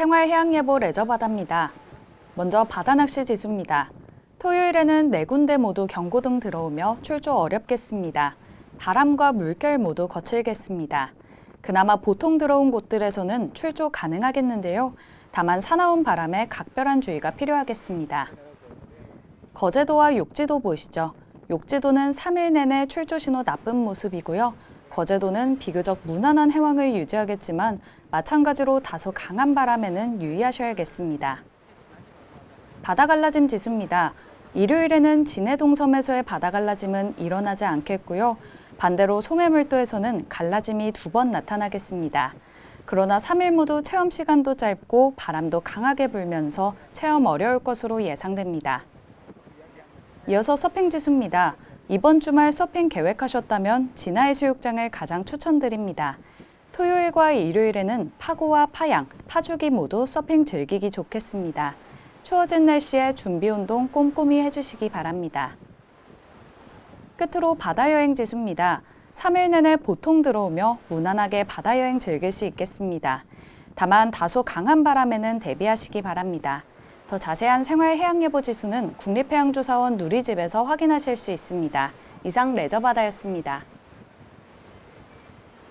생활해양예보 레저바다입니다. 먼저 바다낚시 지수입니다. 토요일에는 네 군데 모두 경고등 들어오며 출조 어렵겠습니다. 바람과 물결 모두 거칠겠습니다. 그나마 보통 들어온 곳들에서는 출조 가능하겠는데요. 다만 사나운 바람에 각별한 주의가 필요하겠습니다. 거제도와 욕지도 보시죠. 욕지도는 3일 내내 출조 신호 나쁜 모습이고요. 거제도는 비교적 무난한 해왕을 유지하겠지만 마찬가지로 다소 강한 바람에는 유의하셔야겠습니다. 바다 갈라짐 지수입니다. 일요일에는 진해동 섬에서의 바다 갈라짐은 일어나지 않겠고요. 반대로 소매물도에서는 갈라짐이 두 번 나타나겠습니다. 그러나 3일 모두 체험 시간도 짧고 바람도 강하게 불면서 체험 어려울 것으로 예상됩니다. 이어서 서핑 지수입니다. 이번 주말 서핑 계획하셨다면 진화해 수욕장을 가장 추천드립니다. 토요일과 일요일에는 파고와 파양, 파주기 모두 서핑 즐기기 좋겠습니다. 추워진 날씨에 준비 운동 꼼꼼히 해주시기 바랍니다. 끝으로 바다 여행 지수입니다. 3일 내내 보통 들어오며 무난하게 바다 여행 즐길 수 있겠습니다. 다만 다소 강한 바람에는 대비하시기 바랍니다. 더 자세한 생활 해양 예보 지수는 국립해양조사원 누리집에서 확인하실 수 있습니다. 이상 레저바다였습니다.